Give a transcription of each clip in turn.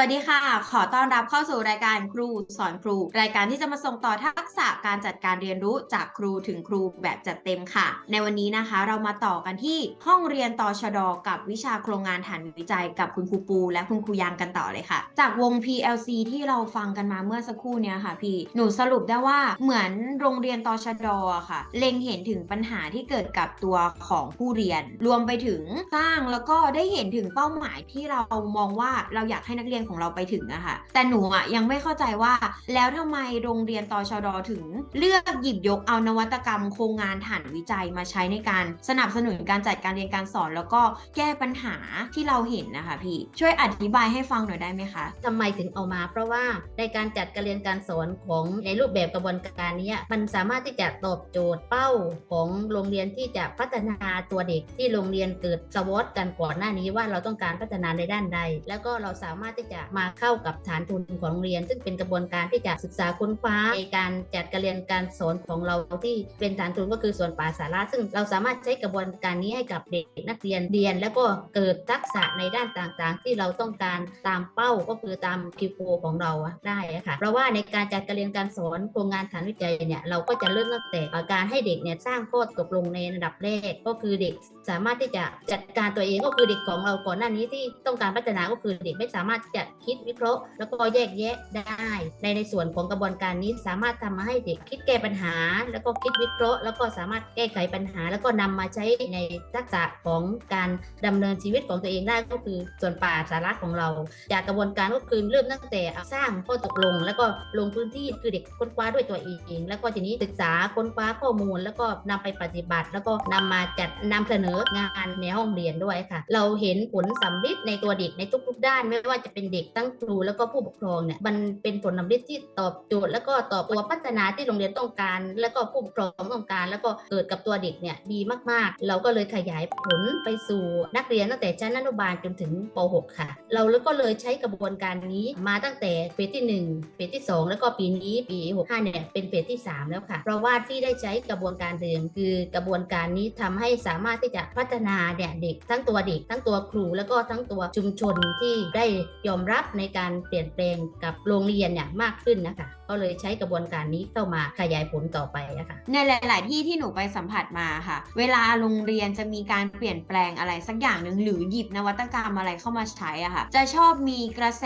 วัสดีค่ะ ขอต้อนรับเข้าสู่รายการครูสอนครู รายการที่จะมาส่งต่อทักษะการจัดการเรียนรู้จากครูถึงครูแบบจัดเต็มค่ะ ในวันนี้นะคะ เรามาต่อกันที่ห้องเรียนต่อชดอกับวิชาโครงงานฐานวิจัยกับคุณครูปู และคุณครูยางกันต่อเลยค่ะ จากวง PLC ที่เราฟังกันมาเมื่อสักครู่เนี้ยค่ะ พี่หนูสรุปได้ว่าเหมือนโรงเรียนต่อชดอค่ะ เล็งเห็นถึงปัญหาที่เกิดกับตัวของผู้เรียน รวมไปถึงสร้างแล้วก็ได้เห็นถึงเป้าหมายที่เรามองว่าเราอยากให้นักเรียนของเราไปถึงอะค่ะ แต่หนูอะยังไม่เข้าใจว่า แล้วทำไมโรงเรียนตชดถึง เลือกหยิบยกเอานวัตกรรมโครงงานฐานวิจัยมาใช้ในการสนับสนุนการจัดการเรียนการสอน แล้วก็แก้ปัญหาที่เราเห็นนะคะพี่ช่วยอธิบายให้ฟังหน่อยได้ไหมคะทำไมถึงเอามา เพราะว่าในการจัดการเรียนการสอนของในรูปแบบกระบวนการนี้มันสามารถที่จะตอบโจทย์เป้าของโรงเรียนที่จะพัฒนาตัวเด็กที่โรงเรียนเกิดสวอตกันก่อนหน้านี้ว่าเราต้องการพัฒนาในด้านใด แล้วก็เราสามารถที่จะมาเข้ากับฐานทุนของโรงเรียน ซึ่งเป็นกระบวนการที่จะศึกษาค้นคว้าในการจัดการเรียนการสอนของเราที่เป็นฐานทุนก็คือส่วนป่าสาระซึ่งเราสามารถใช้กระบวนการนี้ให้กับเด็กนักเรียนเรียน แล้วก็เกิดทักษะในด้านต่างๆ ที่เราต้องการตามเป้าก็คือตามคิวโของเราได้ค่ะเพราะว่าในการจัดการเรียนการสอนโครงงานฐานวิจัยเนี่ยเราก็จะเริ่มตั้งแต่การให้เด็กเนี่ยสร้างข้อตกลงในระดับแรกก็คือเด็กสามารถที่จะจัดการตัวเองก็คือเด็กของเราก่อนหน้านี้ที่ต้องการพัฒนาก็คือเด็กไม่สามารถที่จะคิดวิเคราะห์ แล้วก็แยกแยะได้ ในในส่วนของกระบวนการนี้สามารถทำมาให้เด็กคิดแก้ปัญหา แล้วก็คิดวิเคราะห์ แล้วก็สามารถแก้ไขปัญหา แล้วก็นำมาใช้ในทักษะของการดำเนินชีวิตของตัวเองได้ก็คือส่วนป่าสาระของเรา จากกระบวนการก็คือเริ่มตั้งแต่สร้างข้อตกลง แล้วก็ลงพื้นที่คือเด็กค้นคว้าด้วยตัวเองแล้วก็ทีนี้ศึกษาค้นคว้าข้อมูล แล้วก็นำไปปฏิบัติ แล้วก็นำมาจัดนำเสนองานในห้องเรียนด้วยค่ะ เราเห็นผลสำลิดในตัวเด็กในทุกๆด้านไม่ว่าจะเป็นเด็กตั้งครูแล้วก็ผู้ปกครองเนี่ยมันเป็นผลสำลิดที่ตอบโจทย์แล้วก็ตอบตัวพัฒนาที่โรงเรียนต้องการ แล้วก็ผู้ปกครองต้องการ แล้วก็เกิดกับตัวเด็กเนี่ยดีมากๆ เราก็เลยขยายผลไปสู่นักเรียนตั้งแต่ชั้นอนุบาลจนถึงป .6 ค่ะ เราแล้วก็เลยใช้กระบวนการนี้มาตั้งแต่เฟสที่ 1 เฟสที่ 2 แล้วก็ปีนี้ปี 65 เนี่ยเป็นเฟสที่ 3 แล้วค่ะ เพราะว่าที่ได้ใช้กระบวนการเดิมคือกระบวนการนี้ทำให้สามารถที่จะพัฒนาเนี่ยเด็กทั้งตัวเด็ก ทั้งตัวครูแล้วก็ทั้งตัวชุมชนที่ได้ยอมรับในการเปลี่ยนแปลงกับโรงเรียนเนี่ยมากขึ้นนะคะ ก็เลยใช้กระบวนการนี้เข้ามาขยายผลต่อไปนะคะในหลาย ๆ ที่ที่หนูไปสัมผัสมาค่ะ เวลาโรงเรียนจะมีการเปลี่ยนแปลงอะไรสักอย่างหนึ่งหรือหยิบนวัตกรรมอะไรเข้ามาใช้อะค่ะ จะชอบมีกระแส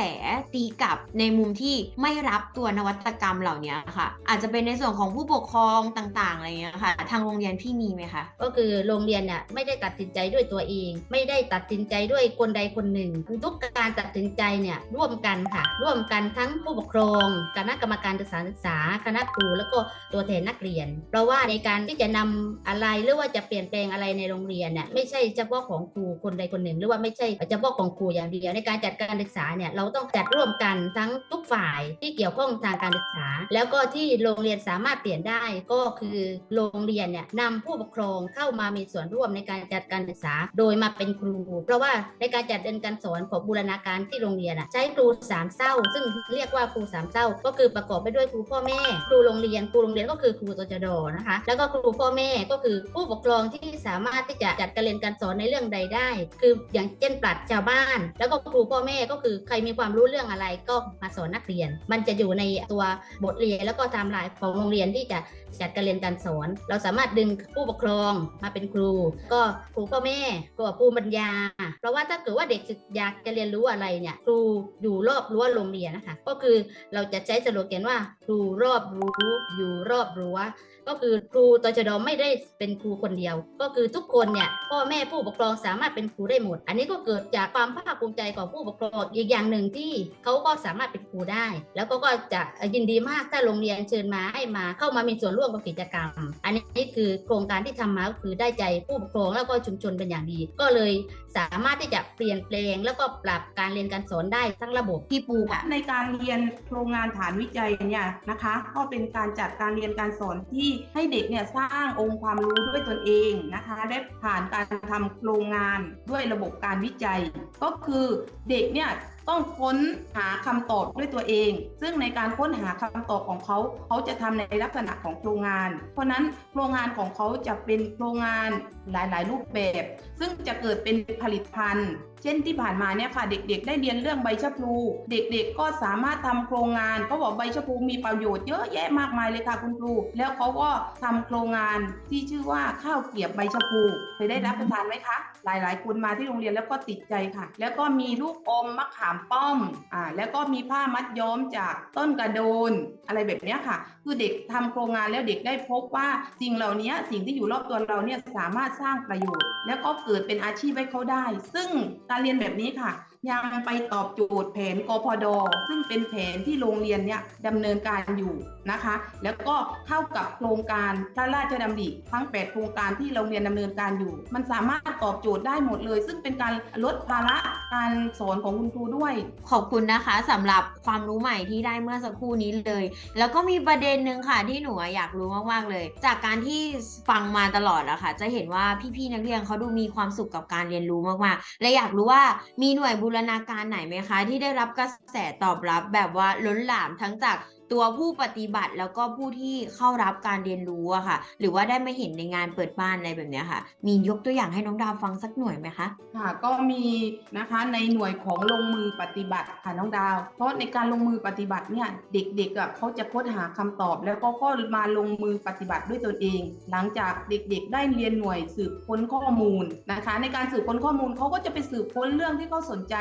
ตีกลับในมุมที่ไม่รับตัวนวัตกรรมเหล่านี้ค่ะ อาจจะเป็นในส่วนของผู้ปกครองต่าง ๆ อะไรเงี้ยค่ะ ทางโรงเรียนพี่มีไหมคะ ก็คือโรงเรียนเนี่ยไม่ได้ตัดสินใจด้วยตัวเอง ไม่ได้ตัดสินใจด้วยคนใดคนหนึ่ง ทุกการตัดสินใจเนี่ยร่วมกันค่ะ ร่วมกันทั้งผู้ปกครองคณะกรรมการศึกษาศึกษาคณะครูแล้วก็ตัวแทนนักเรียน เพราะว่าในการที่จะนำอะไรหรือว่าจะเปลี่ยนแปลงอะไรในโรงเรียนเนี่ยไม่ใช่เฉพาะของครูคนใดคนหนึ่ง หรือว่าไม่ใช่เฉพาะของครูอย่างเดียว ในการจัดการศึกษาเนี่ยเราต้องจัดร่วมกันทั้งทุกฝ่ายที่เกี่ยวข้องทางการศึกษา แล้วก็ที่โรงเรียนสามารถเปลี่ยนได้ก็คือโรงเรียนเนี่ยนำผู้ปกครองเข้ามามีส่วนร่วมในการจัดการศึกษา โดยมาเป็นครู เพราะว่าในการจัดเรียนการสอนของบูรณาการที่โรงเรียนอะใช้ครูสามเศร้า ซึ่งเรียกว่าครูสามเศร้าก็คือประกอบไปด้วยครูพ่อแม่ ครูโรงเรียน ครูโรงเรียนก็คือครูตจดนะคะ แล้วก็ครูพ่อแม่ก็คือผู้ปกครองที่สามารถที่จะจัดการเรียนการสอนในเรื่องใดได้ คืออย่างเช่นปรัชญ์ชาวบ้าน แล้วก็ครูพ่อแม่ก็คือใครมีความรู้เรื่องอะไรก็มาสอนนักเรียน มันจะอยู่ในตัวบทเรียนแล้วก็ไทม์ไลน์ของโรงเรียนที่จะจัดการเรียนการสอน เราสามารถดึงผู้ปกครองมาเป็นครู ก็ครูพ่อแม่ก็ครูบรรยาเพราะว่าถ้าเกิดว่าเด็กอยากจะเรียนรู้อะไรเนี่ยครูอยู่รอบรั้วโรงเรียนนะคะ ก็คือเราจะใช้สโลแกนว่าครูรอบรู้ อยู่รอบรั้ว ก็คือครูตชดไม่ได้เป็นครูคนเดียว ก็คือทุกคนเนี่ยพ่อแม่ผู้ปกครองสามารถเป็นครูได้หมด อันนี้ก็เกิดจากความภาคภูมิใจของผู้ปกครองอีกอย่างหนึ่งที่เขาก็สามารถเป็นครูได้ แล้วก็ก็จะยินดีมากถ้าโรงเรียนเชิญมาให้มาเข้ามามีส่วนร่วมกับกิจกรรม อันนี้คือโครงการที่ทำมาก็คือได้ใจผู้ปกครองแล้วก็ชุมชนเป็นอย่างดี ก็เลยสามารถที่จะเปลี่ยนแปลง แล้วก็ปรับการเรียนการสอนได้ทั้งระบบพี่ปูค่ะในการเรียนโครงงานฐานวิจัยเนี่ยนะคะ ก็เป็นการจัดการเรียนการสอนที่ให้เด็กเนี่ยสร้างองค์ความรู้ด้วยตนเองนะคะได้ผ่านการทำโครงงานด้วยระบบการวิจัย ก็คือเด็กเนี่ยต้องค้นหาคำตอบด้วยตัวเอง ซึ่งในการค้นหาคำตอบของเขาเขาจะทำในลักษณะของโครงงาน เพราะนั้นโครงงานของเขาจะเป็นโครงงานหลาย ๆ รูปแบบ ซึ่งจะเกิดเป็นผลิตภัณฑ์ เช่นที่ผ่านมาเนี่ยค่ะเด็กๆ ได้เรียนเรื่องใบชะพลูเด็กๆ ก็สามารถทำโครงงานเขาบอกใบชะพลูมีประโยชน์เยอะแยะมากมายเลยค่ะคุณครู แล้วเขาก็ทำโครงงานที่ชื่อว่าข้าวเกรียบใบชะพลูเคยได้รับประทานไหมคะ หลายๆ คนมาที่โรงเรียนแล้วก็ติดใจค่ะ แล้วก็มีลูกอมมะขามป้อมอ่าแล้วก็มีผ้ามัดย้อมจากต้นกระโดน อะไรแบบนี้ค่ะ คือเด็กทำโครงงานแล้วเด็กได้พบว่าสิ่งเหล่านี้สิ่งที่อยู่รอบตัวเราเนี่ยสามารถสร้างประโยชน์ แล้วก็เกิดเป็นอาชีพให้เขาได้ ซึ่งการเรียนแบบนี้ค่ะ ยังไปตอบโจทย์แผนกพด ซึ่งเป็นแผนที่โรงเรียนเนี่ยดำเนินการอยู่นะคะ แล้วก็เข้ากับโครงการพระราชดำริทั้ง 8 โครงการที่โรงเรียนดำเนินการอยู่ มันสามารถตอบโจทย์ได้หมดเลย ซึ่งเป็นการลดภาระการสอนของคุณครูด้วย ขอบคุณนะคะสำหรับความรู้ใหม่ที่ได้เมื่อสักครู่นี้เลย แล้วก็มีประเด็นหนึ่งค่ะที่หนูอยากรู้มากๆเลย จากการที่ฟังมาตลอดอะค่ะจะเห็นว่าพี่ๆนักเรียนเขาดูมีความสุขกับการเรียนรู้มากๆและอยากรู้ว่ามีหน่วยบูรณาการไหนไหมคะ ที่ได้รับกระแสตอบรับแบบว่าล้นหลามทั้งจาก ตัวผู้ปฏิบัติแล้วก็ผู้ที่เข้ารับการเรียนรู้อะค่ะ หรือว่าได้มาเห็นในงานเปิดบ้านอะไรแบบเนี้ยค่ะ มียกตัวอย่างให้น้องดาวฟังสักหน่วยไหมคะค่ะ ก็มีนะคะในหน่วยของลงมือปฏิบัติค่ะน้องดาว เพราะในการลงมือปฏิบัติเนี่ยเด็กๆอะเขาจะค้นหาคำตอบ แล้วก็ก็มาลงมือปฏิบัติด้วยตนเอง หลังจากเด็กๆ ได้เรียนหน่วยสืบค้นข้อมูลนะคะ ในการสืบค้นข้อมูลเขาก็จะไปสืบค้นเรื่องที่เขาสนใจ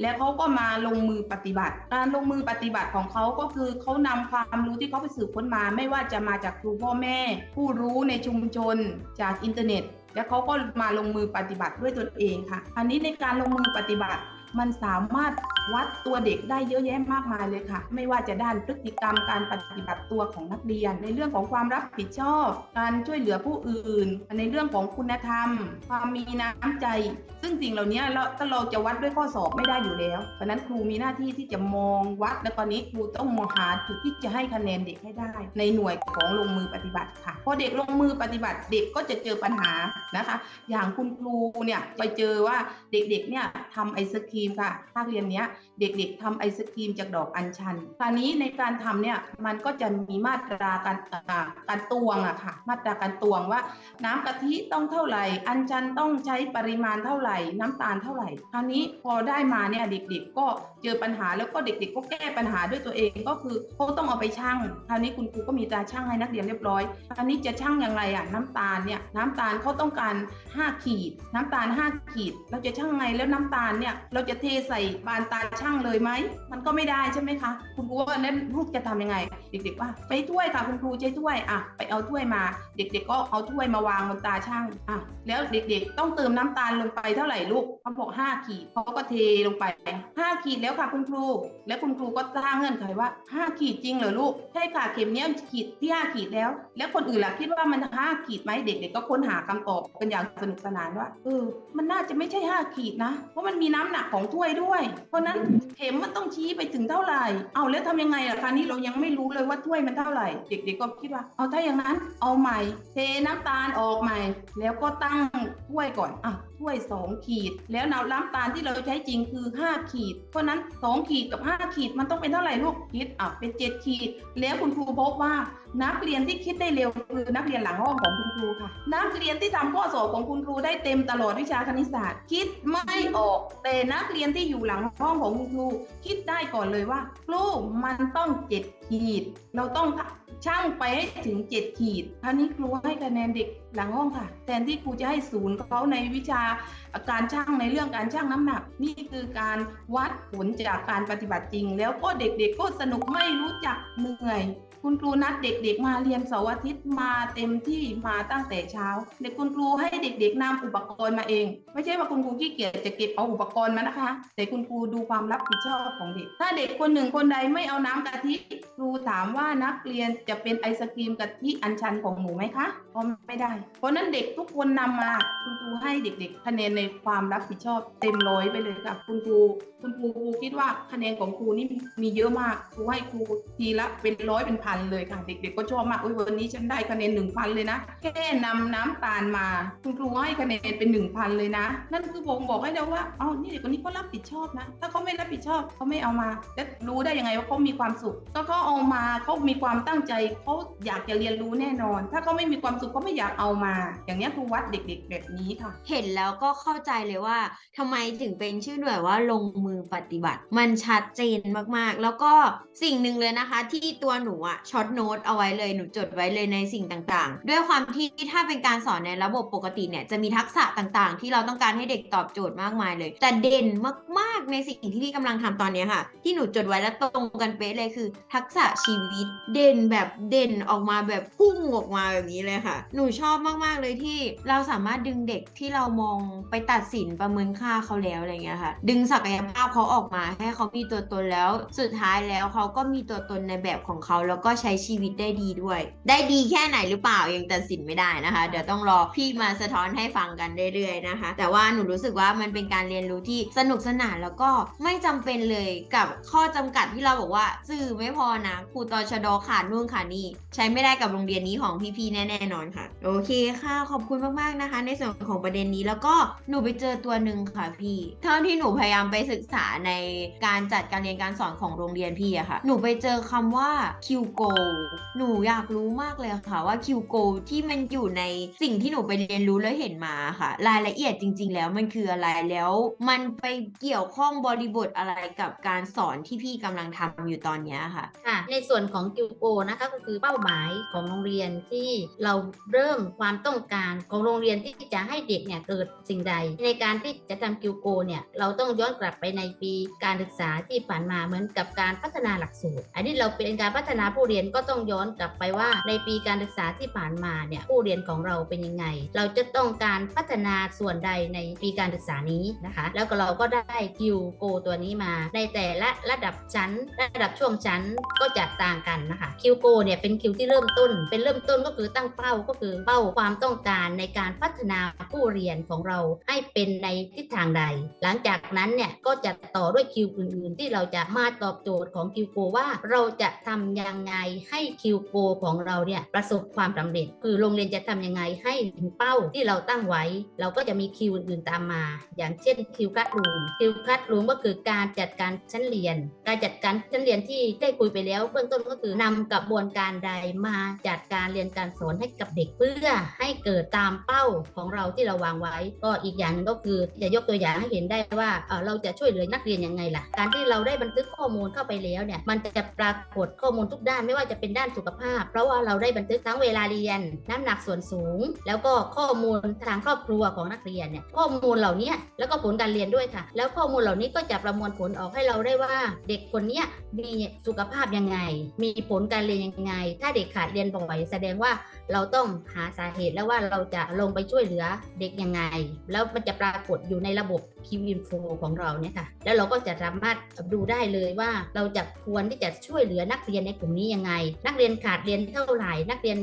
แล้วเขาก็มาลงมือปฏิบัติ การลงมือปฏิบัติของเขาก็คือเขานำความรู้ที่เขาไปสืบค้นมา ไม่ว่าจะมาจากครูพ่อแม่ ผู้รู้ในชุมชนจากอินเทอร์เน็ต แล้วเขาก็มาลงมือปฏิบัติด้วยตนเองค่ะ อันนี้ในการลงมือปฏิบัติมันสามารถวัดตัวเด็กได้เยอะแยะมากมายเลยค่ะ ไม่ว่าจะด้านพฤติกรรมการปฏิบัติตัวของนักเรียน ในเรื่องของความรับผิดชอบ การช่วยเหลือผู้อื่น ในเรื่องของคุณธรรม ความมีน้ำใจ ซึ่งสิ่งเหล่านี้เราถ้าเราจะวัดด้วยข้อสอบไม่ได้อยู่แล้ว เพราะนั้นครูมีหน้าที่ที่จะมองวัด และตอนนี้ครูต้องมองหาจุดที่จะให้คะแนนเด็กให้ได้ ในหน่วยของลงมือปฏิบัติค่ะพอเด็กลงมือปฏิบัติเด็กก็จะเจอปัญหานะคะ อย่างคุณครูเนี่ยไปเจอว่าเด็กๆเนี่ยทำไอศครีมค่ะภาคเรียนเนี้ยเด็กๆทำไอศครีมจากดอกอัญชัน คราวนี้ในการทำเนี่ยมันก็จะมีมาตราการการตวงอะค่ะ มาตราการตวงว่า น้ำกะทิต้องเท่าไหร่ อัญชันต้องใช้ปริมาณเท่าไหร่ น้ำตาลเท่าไหร่ คราวนี้พอได้มาเนี่ยเด็กๆ ก็เจอปัญหาแล้วก็เด็ก ๆ ก็แก้ปัญหาด้วยตัวเองก็คือเขาต้องเอาไปชั่ง คราวนี้คุณครูก็มีตาชั่งให้นักเรียนเรียบร้อย คราวนี้จะชั่งยังไงอะน้ำตาลเนี่ยน้ำตาลเขาต้องการ 5 ขีด น้ำตาล 5 ขีด เราจะชั่งไงแล้วน้ำตาลเนี่ยเราจะเทใส่บานตาช่างเลยไหม มันก็ไม่ได้ใช่ไหมคะ คุณครูว่าแล้วลูกจะทำยังไง เด็ก ๆ ว่าไปถ้วยค่ะคุณครูใช้ถ้วยอะไปเอาถ้วยมา เด็ก ๆ ก็เอาถ้วยมาวางบนตาช่างอะแล้วเด็ก ๆ ต้องเติมน้ำตาลลงไปเท่าไหร่ลูกเขาบอก5ขีดเขาก็เทลงไป 5 ขีดแล้วค่ะคุณครู แล้วคุณครูก็สร้างเงื่อนไขว่า 5 ขีดจริงเหรอลูกใช่ค่ะเข็มเนี้ยขีดที่5ขีดแล้ว แล้วคนอื่นล่ะคิดว่ามัน5ขีดไหมเด็ก ๆ ก็ค้นหาคำตอบกันอย่างสนุกสนานว่าเออมันน่าจะไม่ใช่ 5 ขีดนะ เพราะมันมีน้ำหนักของถ้วยด้วยเพราะนั้นเข็มมันต้องชี้ไปถึงเท่าไหร่ เอาแล้วทำยังไงล่ะคะนี่เรายังไม่รู้เลยว่าถ้วยมันเท่าไหร่ เด็กๆก็คิดว่า เอาถ้าอย่างนั้น เอาใหม่ เทน้ำตาลออกใหม่ แล้วก็ตั้งถ้วยก่อนอะถ้วย 2 ขีด แล้วน้ำตาลที่เราใช้จริงคือ 5 ขีด เพราะนั้น 2 ขีดกับ 5 ขีดมันต้องเป็นเท่าไหร่ลูกคิดอะเป็น 7 ขีด แล้วคุณครูพบว่า นักเรียนที่คิดได้เร็วคือนักเรียนหลังห้องของคุณครูค่ะ นักเรียนที่ทำข้อสอบของคุณครูได้เต็มตลอดวิชาคณิตศาสตร์ คิดไม่ออก แต่นักเรียนที่อยู่หลังห้องของคุณครู คิดได้ก่อนเลยว่าครูมันต้องเจ็ดขีด เราต้องช่างไปให้ถึงเจ็ดขีดครานี้ครูให้คะแนนเด็กหลังห้องค่ะ แทนที่ครูจะให้ศูนย์เขาในวิชาการช่างในเรื่องการช่างน้ำหนัก นี่คือการวัดผลจากการปฏิบัติจริง แล้วก็เด็กๆก็สนุกไม่รู้จักเหนื่อย คุณครูนัดเด็กๆ มาเรียนเสาร์อาทิตย์มาเต็มที่มาตั้งแต่เช้าเด็กคุณครูให้เด็กๆนำอุปกรณ์มาเอง ไม่ใช่ว่าคุณครูขี้เกียจจะเก็บเอาอุปกรณ์มานะคะ แต่คุณครูดูความรับผิดชอบของเด็ก ถ้าเด็กคนหนึ่งคนใดไม่เอาน้ำกะทิครูถามว่านักเรียนจะเป็นไอศกรีมกะทิอัญชันของหนูไหมคะก็ไม่ได้ เพราะนั้นเด็กทุกคนนำมา คุณครูให้เด็ก ๆ คะแนนในความรับผิดชอบเต็มร้อยไปเลยค่ะคุณครูคุณครูครูคิดว่าคะแนนของครูนี่มีเยอะมากครูให้ครูทีละเป็นร้อยเป็นพันพันเลยค่ะ เด็กๆก็ชอบมากอุ้ยวันนี้ฉันได้คะแนนหนึ่งพันเลยนะ แค่นำน้ำตาลมาคุณครูให้คะแนนเป็นหนึ่งพันเลยนะ นั่นคือผมบอกให้เราว่าอ๋อนี่เด็กคนนี้เขารับผิดชอบนะ ถ้าเขาไม่รับผิดชอบเขาไม่เอามาจะรู้ได้ยังไงว่าเขามีความสุข ก็เขาเอามาเขามีความตั้งใจเขาอยากจะเรียนรู้แน่นอน ถ้าเขาไม่มีความสุขเขาไม่อยากเอามา อย่างนี้ครูวัดเด็ก ๆ แบบนี้ค่ะ เห็นแล้วก็เข้าใจเลยว่าทำไมถึงเป็นชื่อหน่วยว่าลงมือปฏิบัติ มันชัดเจนมากๆ แล้วก็สิ่งหนึ่งเลยนะคะ ที่ตัวหนูอะช็อตโน้ตเอาไว้เลยหนูจดไว้เลยในสิ่งต่างๆ ด้วยความที่ถ้าเป็นการสอนในระบบปกติเนี่ยจะมีทักษะต่างๆ ที่เราต้องการให้เด็กตอบโจทย์มากมายเลย แต่เด่นมากๆในสิ่งที่พี่กำลังทำตอนนี้ค่ะ ที่หนูจดไว้แล้วตรงกันเป๊ะเลยคือ ทักษะชีวิตเด่นแบบเด่นออกมาแบบพุ่งออกมาแบบนี้เลยค่ะ หนูชอบมากๆเลยที่เราสามารถดึงเด็กที่เรามองไปตัดสินประเมินค่าเขาแล้วอะไรเงี้ยค่ะ ดึงศักยภาพเขาออกมาให้เขามีตัวตนแล้ว สุดท้ายแล้วเขาก็มีตัวตนในแบบของเขาแล้วก็ใช้ชีวิตได้ดีด้วย ได้ดีแค่ไหนหรือเปล่ายังตัดสินไม่ได้นะคะ เดี๋ยวต้องรอพี่มาสะท้อนให้ฟังกันเรื่อยๆนะคะ แต่ว่าหนูรู้สึกว่ามันเป็นการเรียนรู้ที่สนุกสนานแล้วก็ไม่จำเป็นเลยกับข้อจำกัดที่เราบอกว่าสื่อไม่พอนะครูตอชดขาดนู่นขาดนี่ใช้ไม่ได้กับโรงเรียนนี้ของพี่ๆแน่ๆนอนค่ะ โอเคค่ะขอบคุณมากๆนะคะ ในส่วนของประเด็นนี้แล้วก็หนูไปเจอตัวหนึ่งค่ะพี่เท่าที่หนูพยายามไปศึกษาในการจัดการเรียนการสอนของโรงเรียนพี่อะค่ะ หนูไปเจอคำว่า Q Go หนูอยากรู้มากเลยค่ะว่า Q Go ที่มันอยู่ในสิ่งที่หนูไปเรียนรู้แล้วเห็นมาค่ะ รายละเอียดจริง ๆ แล้วมันคืออะไรแล้ว มันไปเกี่ยวข้องบริบทอะไรกับการสอนที่พี่กำลังทำอยู่ตอนนี้ค่ะค่ะ ในส่วนของกิวโกนะคะก็คือเป้าหมายของโรงเรียนที่เราเริ่มความต้องการของโรงเรียนที่จะให้เด็กเนี่ยเกิดสิ่งใด ในการที่จะทำกิวโกเนี่ยเราต้องย้อนกลับไปในปีการศึกษาที่ผ่านมาเหมือนกับการพัฒนาหลักสูตร อันนี้เราเป็นการพัฒนาผูู้้เรียนก็ต้องย้อนกลับไปว่า ในปีการศึกษาที่ผ่านมาเนี่ยผู้เรียนของเราเป็นยังไง เราจะต้องการพัฒนาส่วนใดในปีการศึกษานี้นะคะ แล้วก็เราก็ได้กิวโกตัวนี้มา ในแต่ละระดับชั้น ระดับช่วงชั้นก็จะต่างกันนะคะคิวโกเนี่ยเป็นคิวที่เริ่มต้น เป็นเริ่มต้นก็คือตั้งเป้าก็คือเป้าความต้องการในการพัฒนาผู้เรียนของเราให้เป็นในทิศทางใด หลังจากนั้นเนี่ยก็จะต่อด้วยคิวอื่นๆ ที่เราจะมาตอบโจทย์ของคิวโกว่าเราจะทำยังไงให้คิวโกของเราเนี่ยประสบความสำเร็จ คือโรงเรียนจะทำยังไงให้ถึงเป้าที่เราตั้งไว้ เราก็จะมีคิวอื่นๆตามมา อย่างเช่นคิวคัดรูมคิวคัดรูมก็คือการจัดการชั้นเรียน การจัดการชั้นเรียนที่ได้คุยไปแล้ว เบื้องต้นก็คือนำกระบวนการใดมาจัดการเรียนการสอนให้กับเด็กเพื่อให้เกิดตามเป้าของเราที่เราวางไว้ ก็อีกอย่างหนึงก็คือจะยกตัวอย่างให้เห็นได้ว่าเราจะช่วยเหลือนักเรียนยังไงล่ะ การที่เราได้บันทึกข้อมูลเข้าไปแล้วเนี่ยมันจะปรากฏข้อมูลทุกด้านไม่ว่าจะเป็นด้านสุขภาพ เพราะว่าเราได้บันทึกทั้งเวลาเรียน น้ำหนักส่วนสูง แล้วก็ข้อมูลทางครอบครัวของนักเรียนเนี่ยข้อมูลเหล่านี้แล้วก็ผลการเรียนด้วยค่ะ แล้วข้อมูลเหล่านี้ก็จะประมวลผลออกให้เราได้ว่า เด็กคนนี้มีสุขภาพยังไง มีผลการเรียนยังไง ถ้าเด็กขาดเรียนบ่อยแสดงว่าเราต้องหาสาเหตุแล้วว่าเราจะลงไปช่วยเหลือเด็กยังไง แล้วมันจะปรากฏอยู่ในระบบ Q Info ของเราเนี่ยค่ะแล้วเราก็จะสามารถดูได้เลยว่าเราจะควรที่จะช่วยเหลือนักเรียนในกลุ่มนี้ยังไง นักเรียนขาดเรียนเท่าไหร่ นักเรียน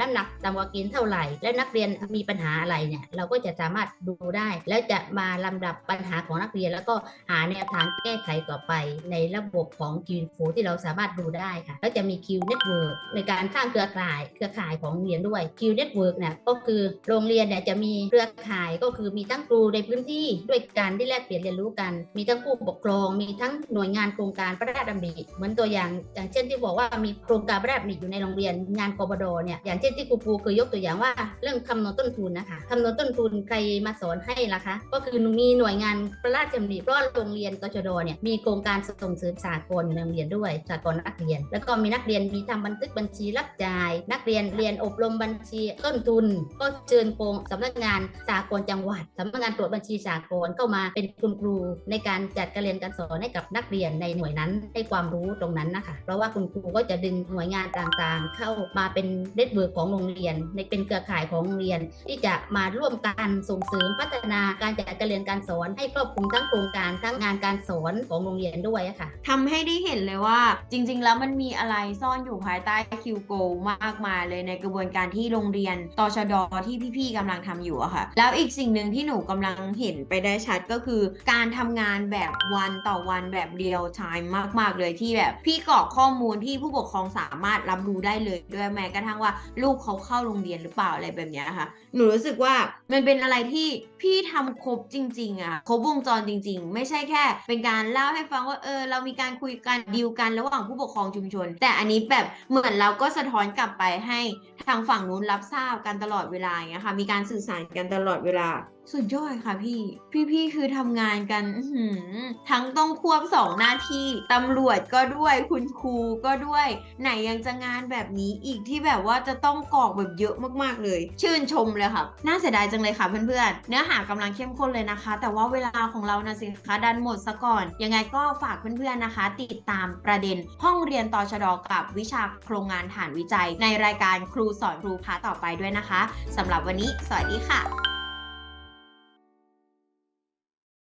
น้ำหนักต่ำกว่าเกณฑ์เท่าไหร่ และนักเรียนมีปัญหาอะไรเนี่ยเราก็จะสามารถดูได้ แล้วจะมาลำดับปัญหาของนักเรียน แล้วก็หาแนวทางแก้ไขต่อไป ในระบบของ Q Info ที่เราสามารถดูได้ค่ะแล้วจะมี Q Network ในการสร้างเครือข่ายเครือข่ายของโรงเรียนด้วย Q Network เนี่ยก็คือโรงเรียนเนี่ยจะมีเครือข่ายก็คือมีทั้งครูในพื้นที่ด้วยการที่แลกเปลี่ยนเรียนรู้กัน มีทั้งผู้ปกครอง มีทั้งหน่วยงานโครงการพระราชดำริเหมือนตัวอย่างอย่างเช่นที่บอกว่ามีโครงการพระราชดำริอยู่ในโรงเรียนงานกบดเนี่ยอย่างเช่นที่ครูปูเคยยกตัวอย่างว่า เรื่องคำนวณต้นทุนนะคะคำนวณต้นทุนใครมาสอนให้ล่ะคะก็คือมีหน่วยงานพระราชดำริเพราะว่าโรงเรียนกชดเนี่ยมีโครงการส่งเสริมสากลอยู่ในโรงเรียนด้วยสากลนักเรียน แล้วก็มีนักเรียนมีทำบันทึกบัญชีรับจ่าย นักเรียนเรียนอบรมบัญชีต้นทุน ก็เชิญโครงสำนักงานสากลจังหวัดสำนักงานตรวจบัญชีสากลเข้ามาเป็นคุณครูในการจัดการเรียนการสอนให้กับนักเรียนในหน่วยนั้นให้ความรู้ตรงนั้นนะคะเพราะว่าคุณครูก็จะดึงหน่วยงานต่างๆ เข้ามาเป็นเน็ตเวิร์กของโรงเรียน ในเป็นเครือข่ายของโรงเรียน ที่จะมาร่วมกันส่งเสริมพัฒนาการจัดการเรียนการสอนให้ครอบคลุมทั้งโครงการทั้งงานการสอนของโรงเรียนด้วยค่ะทำให้ได้เห็นเลยว่า จริง ๆ แล้วมันมีอะไรซ่อนอยู่ภายใต้คิวโกมากมายเลยในกระบวนการที่โรงเรียนตชดที่พี่ๆกำลังทำอยู่อะค่ะ แล้วอีกสิ่งหนึ่งที่หนูกำลังเห็นไปได้ชัดก็คือ การทำงานแบบวันต่อวันแบบเรียลไทม์มากๆเลยที่แบบพี่กรอกข้อมูลที่ผู้ปกครองสามารถรับรู้ได้เลยด้วยแม้กระทั่งว่าลูกเขาเข้าโรงเรียนหรือเปล่าอะไรแบบนี้ยค่ะหนูรู้สึกว่ามันเป็นอะไรที่พี่ทำครบจริง ๆอะครบวงจรจริง ๆ ไม่ใช่แค่ เป็นการเล่าให้ฟังว่าเออเรามีการคุยกันดีลกันระหว่างผู้ปกครองชุมชน แต่อันนี้แบบเหมือนเราก็สะท้อนกลับไปให้ทางฝั่งนู้นรับทราบกันตลอดเวลาอย่างเงี้ยค่ะมีการสื่อสารกันตลอดเวลา สุดยอดค่ะพี่ พี่ๆคือทำงานกันทั้งต้องควบสองหน้าที่ตำรวจก็ด้วยคุณครูก็ด้วย ไหนยังจะงานแบบนี้อีกที่แบบว่าจะต้องกรอกแบบเยอะมากๆเลย ชื่นชมเลยค่ะ น่าเสียดายจังเลยค่ะเพื่อนๆ เนื้อหากำลังเข้มข้นเลยนะคะ แต่ว่าเวลาของเรานะสิคะดันหมดซะก่อน ยังไงก็ฝากเพื่อนๆนะคะ ติดตามประเด็นห้องเรียนตชดกับวิชาโครงงานฐานวิจัย ในรายการครูสอนครูพาต่อไปด้วยนะคะสำหรับวันนี้ สวัสดีค่ะ